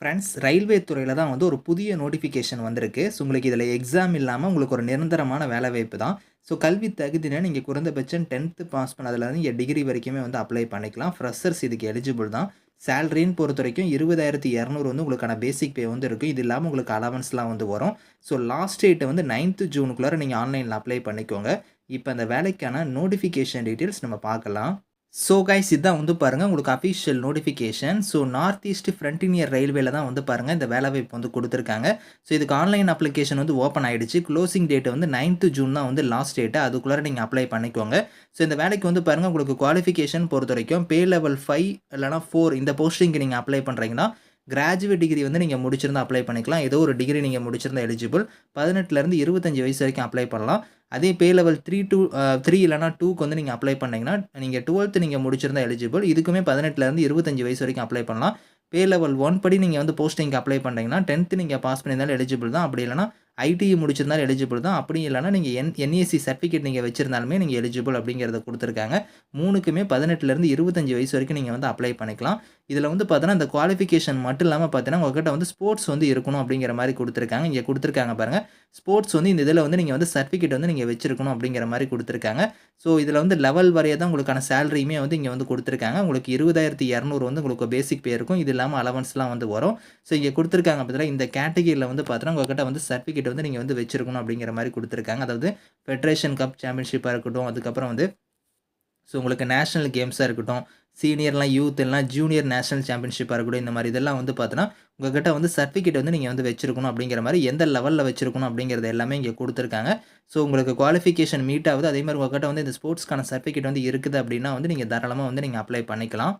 Friends railway துறையில் தான் வந்து ஒரு புதிய நோட்டிஃபிகேஷன் வந்திருக்கு. ஸோ உங்களுக்கு இதில் எக்ஸாம் இல்லாமல் உங்களுக்கு ஒரு நிரந்தரமான வேலைவாய்ப்பு தான். ஸோ கல்வி தகுதினா நீங்கள் குறைந்தபட்சம் டென்த்து பாஸ் பண்ணதுலேருந்து இங்கே டிகிரி வரைக்குமே வந்து அப்ளை பண்ணிக்கலாம். ஃப்ரெஷர்ஸ் இதுக்கு எலிஜிபிள் தான். சேலரின்னு பொறுத்த வரைக்கும் இருபதாயிரத்தி இரநூறு வந்து உங்களுக்கான பேசிக் பே வந்து இருக்கும் இது இல்லாமல் உங்களுக்கு அலவன்ஸ்லாம் வந்து வரும். ஸோ லாஸ்ட் டேட்டை வந்து நைன்த்து ஜூனுக்குள்ளார நீங்கள் ஆன்லைனில் அப்ளை பண்ணிக்கோங்க. இப்போ அந்த வேலைக்கான நோட்டிஃபிகேஷன் டீட்டெயில்ஸ் நம்ம பார்க்கலாம். ஸோ கைஸ் இதுதான் வந்து பாருங்கள் உங்களுக்கு official notification so north east frontier ரயில்வேல தான் வந்து பாருங்கள் இந்த வேலை வாய்ப்பு வந்து கொடுத்துருக்காங்க. ஸோ இதுக்கு ஆன்லைன் அப்ளிகேஷன் வந்து ஓப்பன் ஆகிடுச்சு க்ளோசிங் டேட் வந்து நைன்த்து ஜூன் தான் வந்து லாஸ்ட் டேட்டு அதுக்குள்ளார நீங்கள் அப்ளை பண்ணிக்கோங்க. ஸோ இந்த வேலைக்கு வந்து பாருங்கள் உங்களுக்கு குவாலிஃபிகேஷன் பொறுத்த வரைக்கும் பே லெவல் ஃபைவ் இல்லைனா ஃபோர் இந்த போஸ்டிங்க்கு நீங்கள் அப்ளை பண்ணுறீங்கன்னா கிராஜுவேட் டிகிரி வந்து நீங்கள் முடிச்சிருந்தா அப்ளை பண்ணிக்கலாம். ஏதோ ஒரு டிகிரி நீங்கள் முடிச்சிருந்தா எலிஜிபிள் பதினெட்டுலேருந்து இருபத்தஞ்சி வயசு வரைக்கும் அப்ளை பண்ணலாம். அதே pay level three two three இல்லைனா டூக்கு வந்து நீங்கள் அப்ளை பண்ணிங்கன்னா நீங்கள் டுவெல்த்து நீங்கள் முடிச்சிருந்தா எலிஜிபிள் இதுக்குமே பதினெட்டுலேருந்து இருபத்தஞ்சி வயசு வரைக்கும் அப்ளை பண்ணலாம். பே லெவல் ஒன் படி நீங்கள் வந்து போஸ்டிங்க்கு அப்ளை பண்ணிங்கன்னா டென்த்து நீங்கள் பாஸ் பண்ணியிருந்தாலும் எலிஜிபிள் தான். அப்படி இல்லைனா ஐடிஐ முடிச்சிருந்தாலும் எலிஜிபிள் தான். அப்படி இல்லைனா நீங்கள் என் என்ஏசி சர்டிஃபிகேட் நீங்கள் வச்சிருந்தாலுமே நீங்கள் எலிஜிபிள் அப்படிங்கிறத கொடுத்துருக்காங்க. மூணுக்குமே பதினெட்டுலேருந்து இருபத்தஞ்சி வயசு வரைக்கும் நீங்கள் வந்து அப்ளை பண்ணிக்கலாம். இதில் வந்து பார்த்தீங்கன்னா இந்த குவாலிஃபிகேஷன் மட்டும் இல்லாமல் பார்த்தீங்கன்னா உங்ககிட்ட வந்து ஸ்போர்ட்ஸ் வந்து இருக்கணும் அப்படிங்கிற மாதிரி கொடுத்துருக்காங்க. இங்கே கொடுத்துருக்காங்க பாருங்கள் ஸ்போர்ட்ஸ் வந்து இந்த இதில் வந்து நீங்கள் வந்து சர்டிஃபிகேட் வந்து நீங்கள் வச்சிருக்கணும் அப்படிங்கிற மாதிரி கொடுத்துருக்காங்க. ஸோ இதில் வந்து லெவல் வரைய தான் உங்களுக்கான சேலரியுமே வந்து இங்கே வந்து கொடுத்துருக்காங்க. உங்களுக்கு இருபதாயிரத்தி இரநூறு வந்து உங்களுக்கு பேசிக் பே இருக்கும். இது இல்லாமல் அலவன்ஸ்லாம் வந்து வரும். ஸோ இங்கே கொடுத்துருக்காங்க பார்த்தீங்கன்னா இந்த கேட்டகிரியில் வந்து பார்த்தீங்கன்னா உங்கள்கிட்ட வந்து சர்டிஃபிகேட் வந்து நீங்கள் வந்து வச்சிருக்கணும் அப்படிங்கிற மாதிரி கொடுத்துருக்காங்க. அதாவது ஃபெட்ரேஷன் கப் சாம்பியன்ஷிப்பாக இருக்கட்டும் அதுக்கப்புறம் வந்து ஸோ உங்களுக்கு நேஷ்னல் கேம்ஸாக இருக்கட்டும் சீனியர்லாம் யூத் எல்லாம் ஜூனியர் நேஷனல் சாம்பியன்ஷிப்பாக இருக்கட்டும் இந்த மாதிரி இதெல்லாம் வந்து பார்த்தீங்கன்னா உங்ககிட்ட வந்து சர்டிஃபிகேட் வந்து நீங்கள் வந்து வச்சிருக்கணும் அப்படிங்கிற மாதிரி எந்த லெவலில் வச்சிருக்கணும் அப்படிங்கிறது எல்லாமே இங்கே கொடுத்துருக்காங்க. ஸோ உங்களுக்கு குவாலிஃபிகேஷன் மீட் ஆகுது. அதே மாதிரி உங்ககிட்ட வந்து இந்த ஸ்போர்ட்ஸ்க்கான சர்டிஃபிகேட் வந்து இருக்குது அப்படின்னா வந்து நீங்கள் தாராளமாக வந்து நீங்கள் அப்ளை பண்ணிக்கலாம்.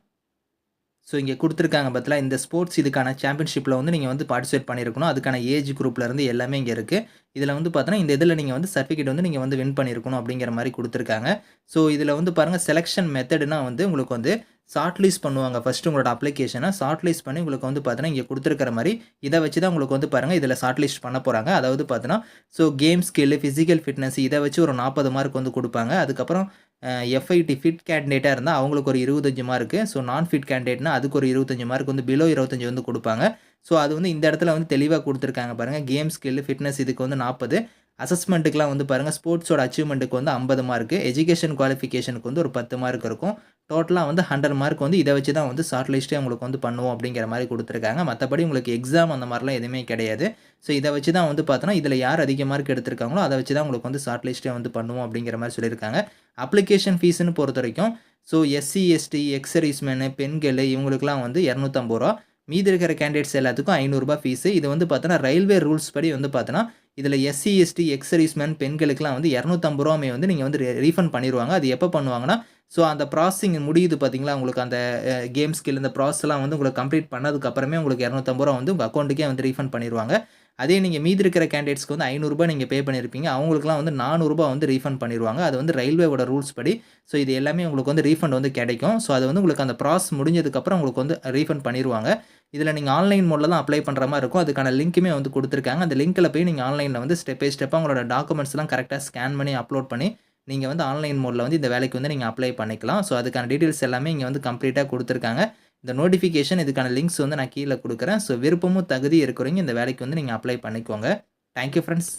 ஸோ இங்கே கொடுத்துருக்காங்க பார்த்தீங்களா இந்த ஸ்போர்ட்ஸ் இதுக்கான சாம்பியன்ஷிப்பில் வந்து நீங்கள் வந்து பார்ட்டிசிபேட் பண்ணியிருக்கணும். அதுக்கான ஏஜ் குரூப்பில் இருந்து எல்லாமே இங்கே இருக்குது இதில் வந்து பார்த்தோன்னா இந்த இதில் நீங்கள் வந்து சர்டிஃபிகேட் வந்து நீங்கள் வந்து வின் பண்ணியிருக்கணும் அப்படிங்கிற மாதிரி கொடுத்துருக்காங்க. ஸோ இதில் வந்து பாருங்கள் செலெக்ஷன் மெத்தடுனா வந்து உங்களுக்கு வந்து ஷார்ட்லிஸ்ட் பண்ணுவாங்க. ஃபஸ்ட்டு உங்களோட அப்ளிகேஷனை ஷார்ட்லிஸ்ட் பண்ணி உங்களுக்கு வந்து பார்த்தீங்கன்னா இங்கே கொடுத்துருக்கிற மாதிரி இதை வச்சு தான் உங்களுக்கு வந்து பாருங்கள் இதில் ஷார்ட்லிஸ்ட் பண்ண போகிறாங்க அதாவது பார்த்தீங்கன்னா so game skill physical fitness இதை வச்சு ஒரு நாற்பது மார்க் வந்து கொடுப்பாங்க. அதுக்கப்புறம் எஃப்ஐடி ஃபிட் கேண்டிடேட்டாக இருந்தால் அவங்களுக்கு ஒரு இருபத்தஞ்சு மார்க்கு ஸோ நான் ஃபிட் கேண்டிடேட்னா அதுக்கு ஒரு இருபத்தஞ்சு மார்க் வந்து பிலோ இருபத்தஞ்சு வந்து கொடுப்பாங்க. ஸோ அது வந்து இந்த இடத்துல வந்து தெளிவாக கொடுத்துருக்காங்க பாருங்கள் கேம் ஸ்கில் ஃபிட்னஸ் இதுக்கு வந்து நாற்பது. அசஸ்மெண்ட்டுக்குலாம் வந்து பாருங்கள் ஸ்போர்ட்ஸோட அச்சீவ்மெண்ட்டுக்கு வந்து ஐம்பது மார்க்கு எஜுகேஷன் குவாலிஃபிகேஷனுக்கு வந்து ஒரு பத்து மார்க் இருக்கும். டோட்டலாக வந்து ஹண்ட்ரட் மார்க் வந்து இதை வச்சு தான் வந்து ஷார்ட் லிஸ்ட்டே உங்களுக்கு வந்து பண்ணுவோம் அப்படிங்கிற மாதிரி கொடுத்துருக்காங்க. மற்றபடி உங்களுக்கு எக்ஸாம் அந்த மாதிரிலாம் எதுவுமே கிடையாது. ஸோ இதை வச்சு தான் வந்து பார்த்தோன்னா இதில் யார் அதிக மார்க் எடுத்திருக்காங்களோ அதை வச்சு தான் உங்களுக்கு வந்து ஷார்ட் லிஸ்ட்டே வந்து பண்ணுவோம் அப்படிங்கிற மாதிரி சொல்லியிருக்காங்க. அப்ளிகேஷன் ஃபீஸ்னு பொறுத்த வரைக்கும் ஸோ எஸ்சி எஸ்டி எக்ஸர்வீஸ்மேனு பெண்கள் இவங்களுக்குலாம் வந்து இரநூத்தம்பது ரூபா. மீதி இருக்கிற கேண்டிடேட்ஸ் எல்லாத்துக்கும் ஐநூறுரூபா ஃபீஸு இது வந்து பார்த்தோன்னா ரயில்வே ரூல்ஸ் படி வந்து பார்த்தோன்னா இதில் எஸ்சி எஸ்டி எக்ஸ் பெண்களுக்குலாம் வந்து இரநூத்தம்பது ரூபாமே வந்து நீங்கள் வந்து ரீஃபண்ட் பண்ணிடுவாங்க அது எப்போ பண்ணுவாங்கன்னா ஸோ அந்த ப்ராசஸிங் முடியுது பார்த்தீங்களா உங்களுக்கு அந்த கேம் ஸ்கில் இந்த ப்ராசஸ்லாம் வந்து உங்களுக்கு கம்ப்ளீட் பண்ணதுக்கப்புறமே உங்களுக்கு இரநூத்தம்பது ரூபா வந்து உங்கள் அக்கௌண்ட்டுக்கே வந்து ரீஃபண்ட் பண்ணிடுவாங்க அதே நீங்கள் மீதி இருக்கிற கேண்டிடேட்ஸ்க்கு வந்து ஐநூறுரூபா நீங்கள் பே பண்ணியிருப்பீங்க அவங்களுக்குலாம் வந்து நானூறுரூபா வந்து ரீஃபண்ட் பண்ணிடுவாங்க அது வந்து ரயில்வேவோட ரூல்ஸ் படி. ஸோ இது எல்லாமே உங்களுக்கு வந்து ரீஃபண்ட் வந்து கிடைக்கும். ஸோ அது வந்து உங்களுக்கு அந்த ப்ராசஸ் முடிஞ்சதுக்கப்புறம் உங்களுக்கு வந்து ரீஃபண்ட் பண்ணிடுவாங்க இதில் நீங்கள் ஆன்லைன் மோடில் தான் அப்ளை பண்ணுற மாதிரி இருக்கும். அதுக்கான லிங்க்குமே வந்து கொடுத்துருக்காங்க. அந்த லிங்க்கில் போய் நீங்கள் ஆன்லைனில் வந்து ஸ்டெப் பை ஸ்டெப்பாக உங்களோட டாக்குமெண்ட்ஸ்லாம் கரெக்டாக ஸ்கேன் பண்ணி அப்லோட் பண்ணி நீங்கள் வந்து ஆன்லைன் மோடில் வந்து இந்த வேலைக்கு வந்து நீங்கள் அப்ளை பண்ணிக்கலாம். ஸோ அதுக்கான டீட்டெயில்ஸ் எல்லாமே இங்கே வந்து கம்ப்ளீட்டாக கொடுத்துருக்காங்க. இந்த நோட்டிஃபிகேஷன் இதுக்கான லிங்க்ஸ் வந்து நான் கீழே கொடுக்குறேன். ஸோ விருப்பமும் தகுதி இருக்கிறவங்க இந்த வேலைக்கு வந்து நீங்கள் அப்ளை பண்ணிக்கோங்க. Thank you friends